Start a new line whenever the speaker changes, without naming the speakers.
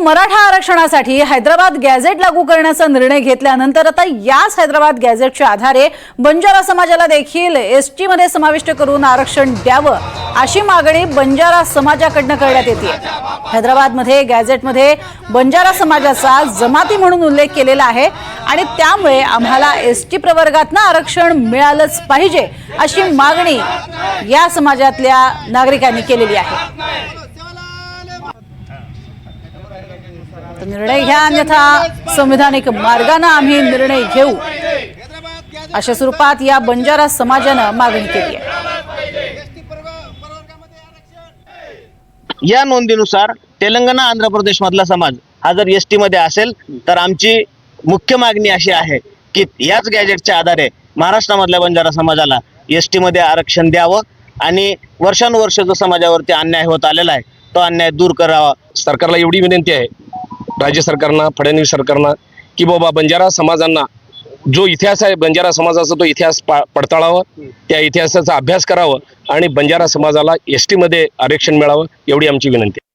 मराठा आरक्षणासाठी हैदराबाद गॅझेट लागू करण्याचा निर्णय घेतल्यानंतर आता याच हैदराबाद गॅझेटच्या आधारे बंजारा समाजाला देखील एस टीमध्ये समाविष्ट करून आरक्षण द्यावं अशी मागणी बंजारा समाजाकडनं करण्यात येते. हैदराबादमध्ये गॅझेटमध्ये बंजारा समाजाचा जमाती म्हणून उल्लेख केलेला आहे आणि त्यामुळे आम्हाला एस टी प्रवर्गातनं आरक्षण मिळालंच पाहिजे अशी मागणी या समाजातल्या नागरिकांनी केलेली आहे तर निर्णय घ्या अन्यथा संविधानिक मार्गाने आम्ही निर्णय घेऊ. अशा स्वरूपात या बंजारा समाजानं मागणी केली आहे.
या नोंदीनुसार तेलंगणा आंध्र प्रदेश मधला समाज हा जर एस टी मध्ये असेल तर आमची मुख्य मागणी अशी आहे की याच गॅजेटच्या आधारे महाराष्ट्रामधल्या बंजारा समाजाला एस टी मध्ये आरक्षण द्यावं आणि वर्षानुवर्ष जो समाजावरती अन्याय होत आलेला आहे तो अन्याय दूर करावा.
सरकारला एवढी विनंती आहे. राज्य सरकारनं फडणवीस सरकारनं की बाबा बंजारा समाजांना जो इतिहास आहे बंजारा समाजाचा तो इतिहास पा त्या इतिहासाचा अभ्यास करावं आणि बंजारा समाजाला एस टीमध्ये आरक्षण मिळावं एवढी आमची विनंती